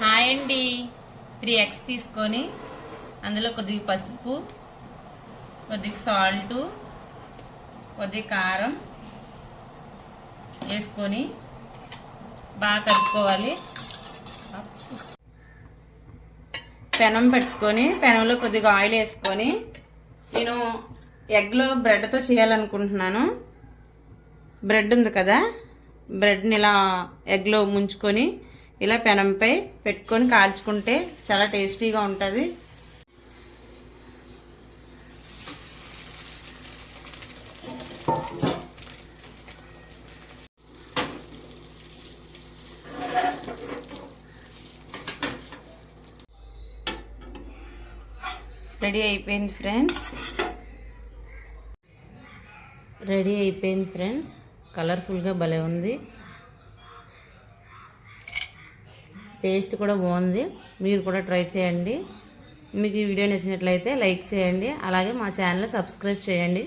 Hi అండి. Three eggs తీసుకొని అందులో కొద్దిగా పసుపు కొద్దిగా సాల్టు కొద్దిగా కారం వేసుకొని బాగా కలుపుకోవాలి. పెనం పెట్టుకొని పెనంలో కొద్దిగా ఆయిల్ వేసుకొని నేను ఎగ్లో బ్రెడ్తో చేయాలనుకుంటున్నాను. బ్రెడ్ ఉంది కదా బ్రెడ్ని ఇలా ఎగ్లో ముంచుకొని ఇలా పెనంపై పెట్టుకొని కాల్చుకుంటే చాలా టేస్టీగా ఉంటుంది. రెడీ అయిపోయింది ఫ్రెండ్స్. రెడీ అయిపోయింది ఫ్రెండ్స్. కలర్ఫుల్గా భలే ఉంది. టేస్ట్ కూడా బాగుంది. మీరు కూడా ట్రై చేయండి. మీకు ఈ వీడియో నచ్చినట్లయితే లైక్ చేయండి. అలాగే మా ఛానల్ సబ్స్క్రైబ్ చేయండి.